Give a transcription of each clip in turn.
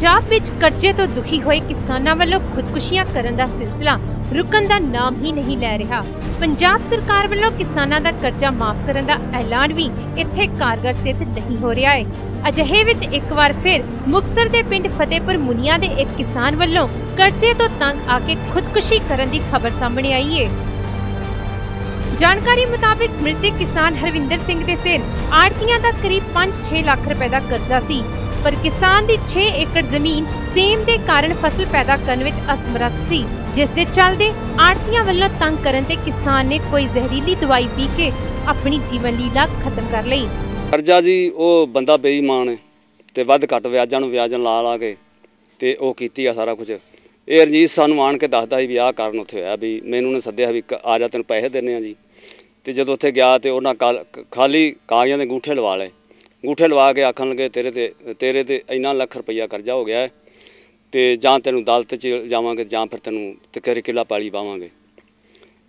ਪੰਜਾਬ ਵਿੱਚ ਕਰਜ਼ੇ ਤੋਂ ਦੁਖੀ ਹੋਏ ਕਿਸਾਨਾਂ ਵੱਲੋਂ ਖੁਦਕੁਸ਼ੀਆਂ ਕਰਨ ਦਾ ਸਿਲਸਿਲਾ ਰੁਕਣ ਦਾ ਨਾਮ ਹੀ ਨਹੀਂ ਲੈ ਰਿਹਾ। ਪੰਜਾਬ ਸਰਕਾਰ ਵੱਲੋਂ ਕਿਸਾਨਾਂ ਦਾ ਕਰਜ਼ਾ ਮਾਫ ਕਰਨ ਦਾ ਐਲਾਨ ਵੀ ਇੱਥੇ ਕਾਰਗਰ ਸਿੱਧ ਨਹੀਂ ਹੋ ਰਿਹਾ ਹੈ। ਅਜਿਹੇ ਵਿੱਚ ਇੱਕ ਵਾਰ ਫਿਰ ਮੁਕਸਰ ਦੇ ਪਿੰਡ ਫਤਿਹਪੁਰ ਮੁਨੀਆ ਦੇ ਇੱਕ ਕਿਸਾਨ ਵੱਲੋਂ ਕਰਜ਼ੇ ਤੋਂ ਤੰਗ ਆ ਕੇ ਖੁਦਕੁਸ਼ੀ ਕਰਨ ਦੀ ਖਬਰ ਸਾਹਮਣੇ ਆਈ ਹੈ। ਜਾਣਕਾਰੀ ਮੁਤਾਬਿਕ ਮ੍ਰਿਤਕ ਕਿਸਾਨ ਹਰਵਿੰਦਰ ਸਿੰਘ ਦੇ ਸਿਰ ਆੜਤੀਆਂ ਦਾ ਕਰੀਬ 5-6 ਲੱਖ ਰੁਪਏ ਦਾ ਕਰਜ਼ਾ ਸੀ। ਪਰ ਕਿਸਾਨ ਦੀ 6 ਏਕੜ ਜ਼ਮੀਨ ਸੇਮ ਦੇ ਕਾਰਨ ਫਸਲ ਪੈਦਾ ਕਰਨ ਵਿੱਚ ਅਸਮਰੱਥ ਸੀ, ਜਿਸ ਦੇ ਚੱਲਦੇ ਆੜਤੀਆਂ ਵੱਲੋਂ ਤੰਗ ਕਰਨ ਤੇ ਕਿਸਾਨ ਨੇ ਕੋਈ ਜ਼ਹਿਰੀਲੀ ਦਵਾਈ ਪੀ ਕੇ ਆਪਣੀ ਜੀਵਨ ਲੀਲਾ ਖਤਮ ਕਰ ਲਈ। ਕਰਜ਼ਾ ਜੀ, ਉਹ ਬੰਦਾ ਬੇਈਮਾਨ ਹੈ ਤੇ ਵੱਧ ਘੱਟ ਵਿਆਜਾਂ ਨੂੰ ਵਿਆਜਨ ਲਾ ਲਾ ਕੇ ਤੇ ਉਹ ਕੀਤੀ ਆ ਸਾਰਾ ਕੁਝ। ਇਹ ਰਣਜੀਤ ਸਾਨੂੰ ਆਣ ਕੇ ਦੱਸਦਾ ਸੀ ਵੀ ਆਹ ਕਾਰਨ ਉੱਥੇ ਹੋਇਆ ਵੀ ਮੈਨੂੰ ਨੇ ਸੱਦਿਆ ਵੀ ਆ ਜਾ ਤੈਨੂੰ ਪੈਸੇ ਦੇਣੇ ਆ ਜੀ। ਤੇ ਜਦੋਂ ਉੱਥੇ ਗਿਆ ਤੇ ਉਹਨਾਂ ਖਾਲੀ ਕਾਗਜ਼ਾਂ ਦੇ ਅੰਗੂਠੇ ਲਵਾ ਲਏ। ਅੰਗੂਠੇ ਲਵਾ ਕੇ ਆਖਣ ਲੱਗੇ, ਤੇਰੇ ਤੇ ਤੇਰੇ ਤੇ ਇੰਨਾ ਲੱਖ ਰੁਪਈਆ ਕਰਜ਼ਾ ਹੋ ਗਿਆ ਹੈ ਤੇ ਜਾਂ ਤੈਨੂੰ ਅਦਾਲਤ 'ਚ ਜਾਵਾਂਗੇ ਜਾਂ ਫਿਰ ਤੈਨੂੰ ਤੇ ਕਿਲਾ ਪਾਲੀ ਪਾਵਾਂਗੇ।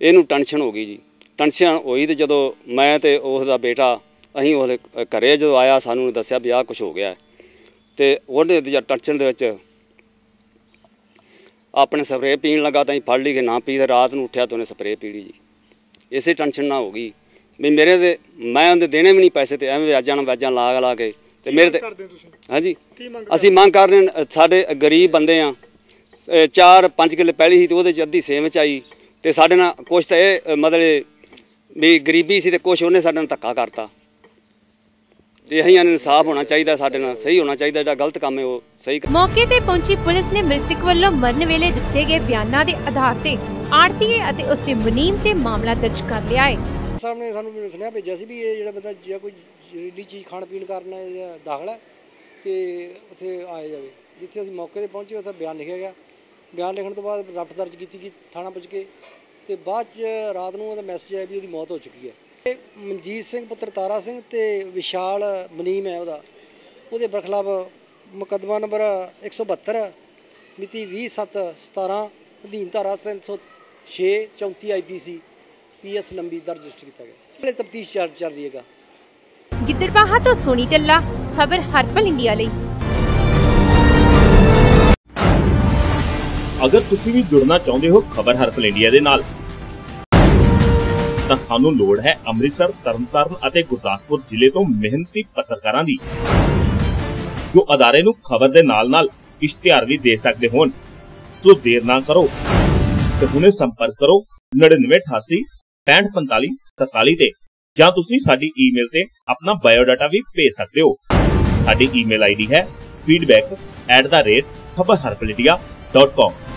ਇਹਨੂੰ ਟੈਨਸ਼ਨ ਹੋ ਗਈ ਜੀ। ਟੈਨਸ਼ਨ ਹੋਈ ਤੇ ਜਦੋਂ ਮੈਂ ਤੇ ਉਸ ਦਾ ਬੇਟਾ, ਅਸੀਂ ਉਹਦੇ ਘਰੇ ਜਦੋਂ ਆਇਆ, ਸਾਨੂੰ ਦੱਸਿਆ ਵੀ ਆਹ ਕੁਝ ਹੋ ਗਿਆ ਹੈ। ਤੇ ਉਹਦੇ ਦੀ ਟੈਨਸ਼ਨ ਦੇ ਵਿੱਚ ਆਪਣੇ ਸਪਰੇਅ ਪੀਣ ਲੱਗਾ ਤਾਂ ਅਸੀਂ ਫੜ ਲਈ ਕਿ ਨਾ ਪੀ ਤੇ ਰਾਤ ਨੂੰ ਉੱਠਿਆ ਤਾਂ ਉਹਨੇ ਸਪਰੇਅ ਪੀ ਲਈ ਜੀ। ਇਸੇ ਟੈਨਸ਼ਨ ਨਾਲ ਹੋ ਗਈ। ਵੀ ਮੇਰੇ ਦੇ ਮੈਂ ਉਹਦੇ ਦੇਣੇ ਵੀ ਨਹੀਂ ਪੈਸੇ ਤੇ ਐਵੇਂ ਵਿਆਜਾਂ ਨਾਲ ਵਿਆਜਾਂ ਲਾ ਲਾ ਕੇ ਤੇ ਮੇਰੇ ਤੇ ਹਾਂਜੀ। ਕੀ ਮੰਗ ਅਸੀਂ ਮੰਗ ਕਰ ਰਹੇ ਹਾਂ, ਸਾਡੇ ਗਰੀਬ ਬੰਦੇ ਆ 4-5 ਕਿੱਲੇ ਪਹਿਲੀ ਸੀ ਤੇ ਉਹਦੇ ਚ ਅੱਧੀ ਸੇਮ ਚ ਆਈ ਤੇ ਸਾਡੇ ਨਾਲ ਕੁਛ ਤਾਂ ਇਹ ਅ, ਮਤਲਬ ਵੀ ਗਰੀਬੀ ਸੀ ਤੇ ਕੁਛ ਉਹਨੇ ਸਾਡੇ ਨਾਲ ਧੱਕਾ ਕਰਤਾ। ਤੇ ਅਸੀਂ ਇਨਸਾਫ ਹੋਣਾ ਚਾਹੀਦਾ ਸਾਡੇ ਨਾਲ ਸਹੀ ਹੋਣਾ ਚਾਹੀਦਾ ਜਿਹੜਾ ਗਲਤ ਕੰਮ ਹੈ ਉਹ ਸਹੀ ਕਰ- ਮੌਕੇ ਤੇ ਪਹੁੰਚੀ ਪੁਲਿਸ ਨੇ ਮ੍ਰਿਤਕ ਵੱਲੋਂ ਮਰਨ ਵੇਲੇ ਦਿੱਤੇ ਗਏ ਬਿਆਨਾਂ ਦੇ ਆਧਾਰ ਤੇ ਆੜਤੀਏ ਅਤੇ ਉਸ ਦੇ ਮੁਨੀਮ ਤੇ ਮਾਮਲਾ ਦਰਜ ਕਰ ਲਿਆ ਹੈ। ਸਾਹਿਬ ਨੇ ਸਾਨੂੰ ਮੈਨੂੰ ਸੁਨੇਹਾ ਭੇਜਿਆ ਸੀ ਵੀ ਇਹ ਜਿਹੜਾ ਬੰਦਾ ਜੇ ਕੋਈ ਜ਼ਹਿਰੀਲੀ ਚੀਜ਼ ਖਾਣ ਪੀਣ ਕਾਰਨ ਜਿਹੜਾ ਦਾਖਲਾ ਹੈ ਤੇ ਉੱਥੇ ਆਇਆ ਜਾਵੇ। ਜਿੱਥੇ ਅਸੀਂ ਮੌਕੇ ਤੇ ਪਹੁੰਚੇ, ਉੱਥੇ ਬਿਆਨ ਲਿਖਿਆ ਗਿਆ। ਬਿਆਨ ਲਿਖਣ ਤੋਂ ਬਾਅਦ ਰਫਟ ਦਰਜ ਕੀਤੀ ਗਈ ਥਾਣਾ ਪੁੱਜ ਕੇ ਤੇ ਬਾਅਦ ਚ ਰਾਤ ਨੂੰ ਉਹਦਾ ਮੈਸੇਜ ਆਇਆ ਵੀ ਉਹਦੀ ਮੌਤ ਹੋ ਚੁੱਕੀ ਹੈ। ਇਹ ਮਨਜੀਤ ਸਿੰਘ, ਪੁੱਤਰ ਤਾਰਾ ਸਿੰਘ ਤੇ ਵਿਸ਼ਾਲ ਮਨੀਮ ਹੈ ਉਹਦਾ। ਉਹਦੇ ਬਰਖਲਾਫ ਮੁਕੱਦਮਾ ਨੰਬਰ 172 ਮਿਤੀ 27/17 ਅਧੀਨ ਧਾਰਾ 306 34 ਆਈਪੀਸੀ ਪੀਐਸ ਲੰਬੀ ਦਰਜ ਰਜਿਸਟਰ ਕੀਤਾ ਗਿਆ। ਹਲੇ ਤਫਤੀਸ਼ ਚੱਲ ਚੱਲ ਰਹੀ ਹੈਗਾ। ਗਿੱਦੜਬਾਹਾ ਤੋਂ ਸੋਨੀ ਟੱਲਾ ਖਬਰ ਹਰਪਲ ਇੰਡੀਆ ਲਈ। ਅਗਰ ਤੁਸੀਂ ਵੀ ਜੁੜਨਾ ਚਾਹੁੰਦੇ ਹੋ ਖਬਰ ਹਰਪਲ ਇੰਡੀਆ ਦੇ ਨਾਲ ਤਾਂ ਸਾਨੂੰ ਲੋੜ ਹੈ ਅੰਮ੍ਰਿਤਸਰ ਤਰਨਤਾਰਨ ਅਤੇ ਗੁਰਦਾਸਪੁਰ ਜ਼ਿਲ੍ਹੇ ਤੋਂ ਮਿਹਨਤੀ ਪੱਤਰਕਾਰਾਂ ਦੀ ਜੋ ਅਦਾਰੇ ਨੂੰ ਖਬਰ ਦੇ ਨਾਲ-ਨਾਲ ਇਸ਼ਤਿਹਾਰ ਵੀ ਦੇ ਸਕਦੇ ਹੋਣ। ਸੋ ਦੇਰ ਨਾ ਕਰੋ ਤੇ ਹੁਣੇ ਸੰਪਰਕ ਕਰੋ 9988 6545 47 ਤੇ। ਜਾਂ ਤੁਸੀਂ ਸਾਡੀ ਈਮੇਲ ਤੇ ਆਪਣਾ ਬਾਇਓਡਾਟਾ ਵੀ ਭੇਜ ਸਕਦੇ ਹੋ। ਸਾਡੀ ਈਮੇਲ ਆਈਡੀ ਹੈ feedback@khabarharpalindia.com